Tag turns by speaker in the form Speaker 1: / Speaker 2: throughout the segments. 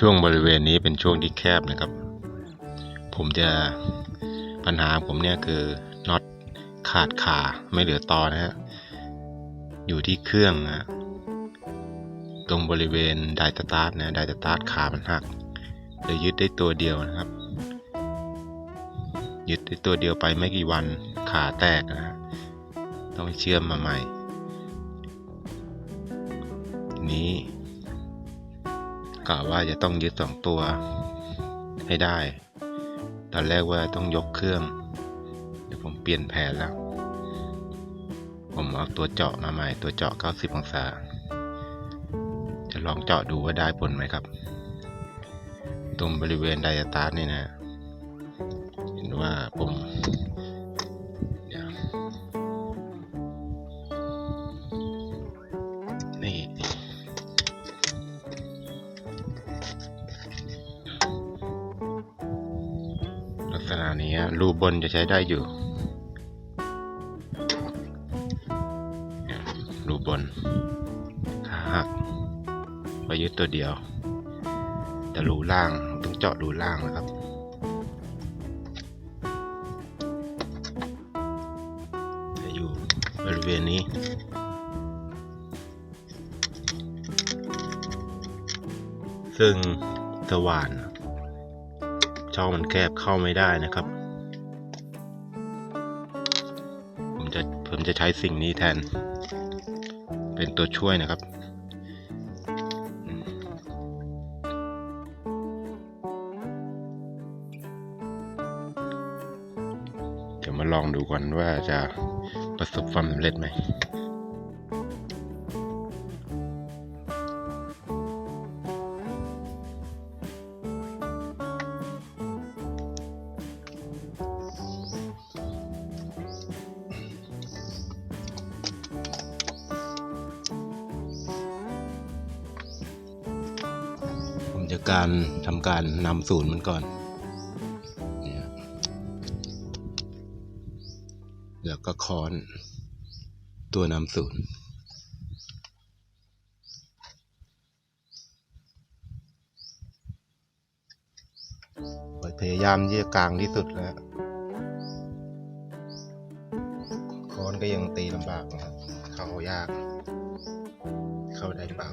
Speaker 1: ช่วงบริเวณนี้เป็นช่วงที่แคบนะครับ ผมจะปัญหาผมเนี่ยคือน็อตขาดขาไม่เหลือต่อนะฮะอยู่ที่เครื่องนะตรงบริเวณไดสตาร์ทนะไดสตาร์ทขามันหักเลยยึดได้ตัวเดียวนะครับ ยึดได้ตัวเดียวไปไม่กี่วันขาแตกนะฮะต้องเชื่อมมาใหม่ นี้ กะว่าจะต้องยึดสองตัวให้ได้ ตอนแรกว่าต้องยกเครื่อง เดี๋ยวผมเปลี่ยนแผนแล้ว ผมเอาตัวเจาะมาใหม่ตัวเจาะ 90 องศา จะลองเจาะดูว่าได้ผลไหมครับ ตรงบริเวณไดอะตาร์นี่นะ เห็นว่าผม รูบนจะใช้ได้อยู่รูบนขาหักไปยึดตัวเดียว แต่รูล่างต้องเจาะรูล่างนะครับจะอยู่บริเวณนี้ซึ่งสว่านช่องมันแคบเข้าไม่ได้นะครับ จะผมจะใช้สิ่งนี้แทน เป็นตัวช่วยนะครับ เดี๋ยวมาลองดูกันว่าจะประสบความสำเร็จไหม จะการทำการนำศูนย์มันก่อนเนี่ยแล้วก็ค้อนตัวนำศูนย์พยายามที่จะกลางที่สุดแล้วค้อนก็ยังตีลำบากนะครับ เข้ายาก เข้าได้เปล่า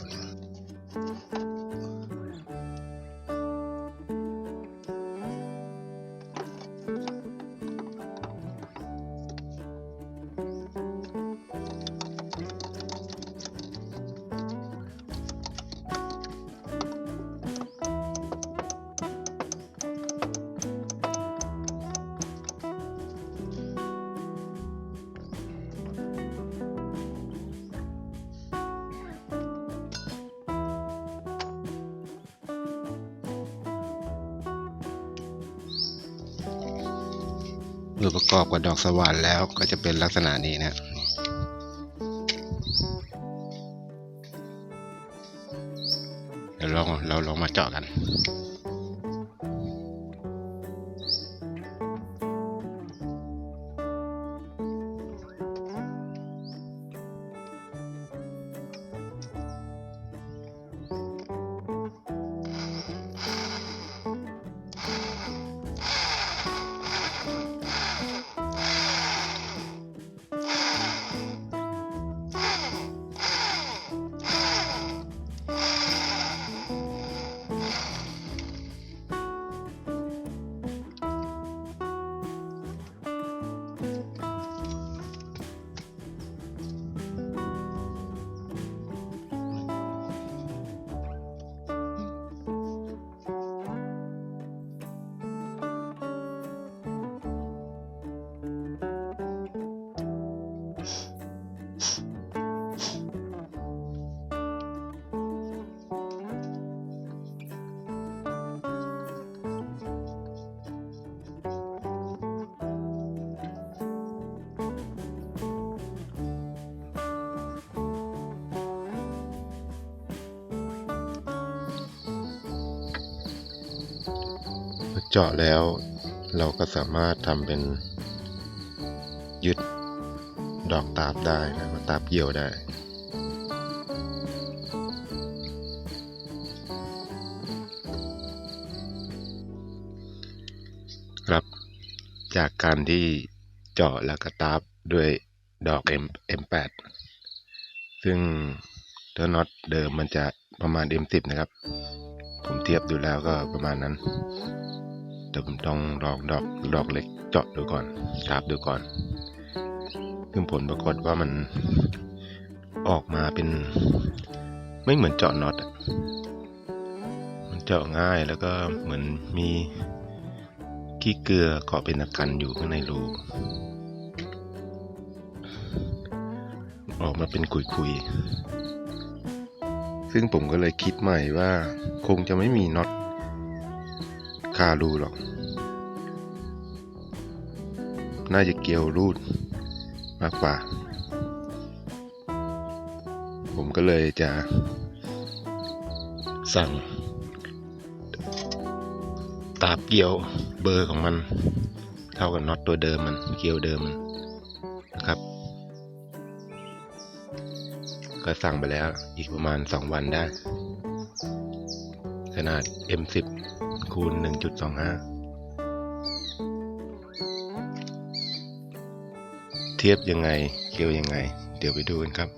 Speaker 1: อประกอบกับดอกสว่านแล้วก็จะเป็นลักษณะนี้นะเดี๋ยวลองเราลองมาเจาะกัน เจาะแล้ว เราก็สามารถทำเป็นยึดดอกตาบได้นะมาตาบเกี่ยวได้ ครับจากการที่เจาะแล้วก็ตาบด้วยดอก M M8 ซึ่งเทอร์น็อตเดิมมันจะประมาณ M10 นะครับ ผมเทียบดูแล้วก็ประมาณนั้น แต่ผมต้องลองดอกดอกเล็กเจาะดูก่อนตาบดูก่อน ซึ่งผลปรากฏว่ามันออกมาเป็น ไม่เหมือนเจาะน็อตมันเจาะง่ายแล้วก็เหมือนมีขี้เกลือเกาะเป็นอากันอยู่ข้างในรูออกมาเป็นขุยๆ ซึ่งผมก็เลยคิดใหม่ว่าคงจะไม่มีน็อต คารูหรอก น่าจะเกี่ยวรูดมากกว่า ผมก็เลยจะ สั่ง ตาบเกี่ยวเบอร์ของมัน เท่ากับน็อตตัวเดิมมัน เกี่ยวเดิมมันนะครับ ก็สั่งไปแล้วอีกประมาณ 2 วันได้ ขนาด M10 คูณ 1.25 เทียบยังไงเกี่ยวยังไง เดี๋ยวไปดูกันครับ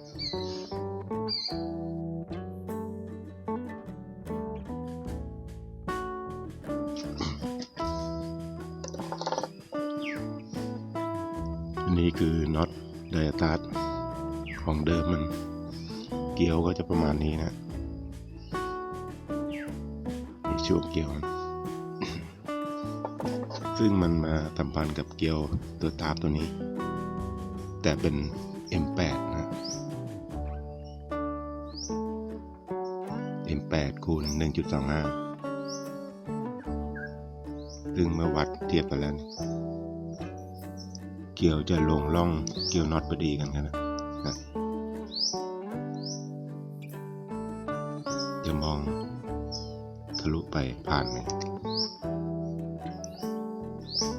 Speaker 1: อันนี้คือน็อตไดอะตาร์ของเดิมมัน เกลียวก็จะประมาณนี้นะช่วงเกลียว ซึ่งมันมาสัมพันธ์กับเกลียวตัวตาร์ตัวนี้ แต่เป็น M8 นะ M8 คูณ 1.25 ซึ่งเมื่อวัดเทียบกันแล้ว เกลียวจะลงล่องเกลียวน็อตพอดีกันครับนะนะจะมองทะลุไปผ่านไหม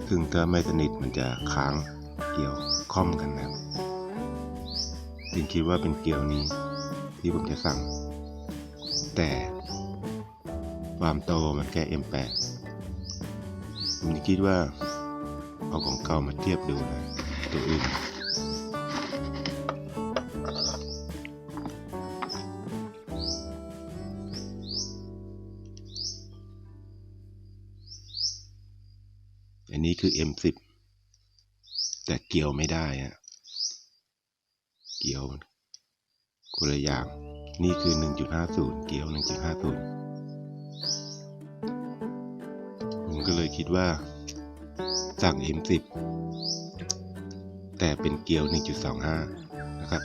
Speaker 1: ซึ่งถ้าไม่สนิทมันจะค้างเกี่ยวค่อมกันนะครับจึงคิดว่าเป็นเกี่ยวนี้ที่ผมจะสั่ง แต่ความโตมันแค่ M8 ผมคิดว่าเอาของเก่ามาเทียบดูนะตัวอื่น คือ M10 แต่เกี่ยวไม่ได้อะเกี่ยวคนละอย่างนี่คือ 1.50 เกี่ยว 1.50 ผมก็เลยคิดว่า สั่ง M10 แต่เป็นเกี่ยว 1.25 นะครับ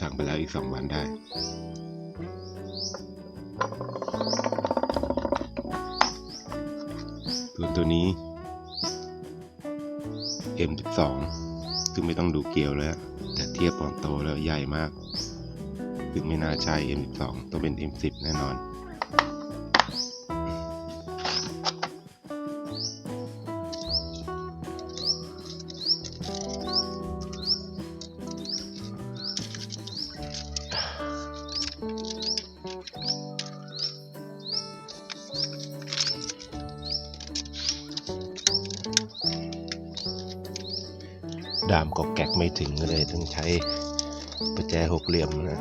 Speaker 1: สั่งไปแล้วอีก2วันได้ ตัวตัวนี้ M12 ซึ่งไม่ต้องดูเกลียวแล้ว แต่เทียบปอนโตแล้วใหญ่มาก ซึ่งไม่น่าใช่ M12 ต้องเป็น M10 แน่นอน ดามก็แกกไม่ถึงเลยต้องใช้ประแจหกเหลี่ยมนะ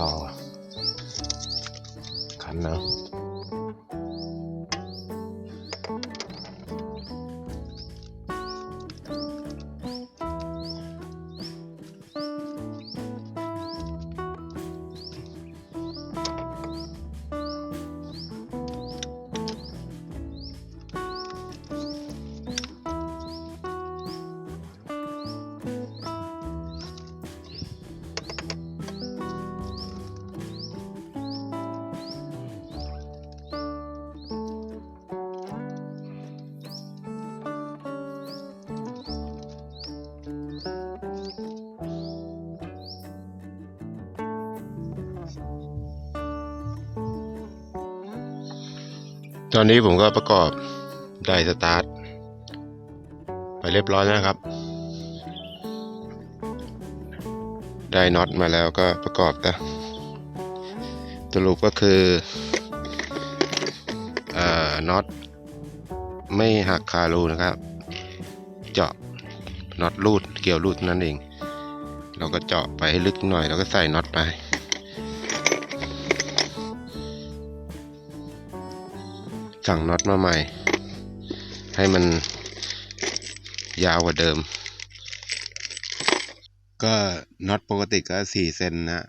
Speaker 1: ต่อขันนะ ตอนนี้ผมก็ประกอบไดสตาร์ทไปเรียบร้อยแล้วครับ ได้น็อตมาแล้วก็ประกอบนะสรุปก็คืออ่อน็อตไม่หักคารูนะครับ เจาะน็อตรูดเกี่ยวรูดนั่นเอง เราก็เจาะไปให้ลึกหน่อย แล้วก็ใส่น็อตไป สั่งน็อตมาใหม่ ให้มันยาวกว่าเดิม ก็น็อตปกติก็สี่เซนนะ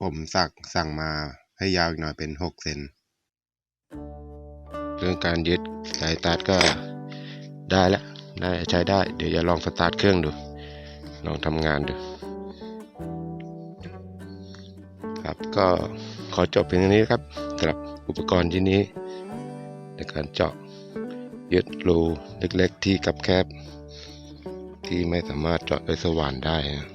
Speaker 1: ผมสั่งสั่งมาให้ยาวอีกหน่อยเป็นหกเซนเรื่องการยึดสายตัดก็ได้แล้วได้ใช้ได้ เดี๋ยวจะลองสตาร์ทเครื่องดู ลองทำงานดู ครับก็ขอจบเพียงเท่านี้ครับสำหรับอุปกรณ์ชิ้นนี้ ในการเจาะยึดรูเล็กๆที่กับแคบ ที่ไม่สามารถเจาะด้วยสว่านได้นะ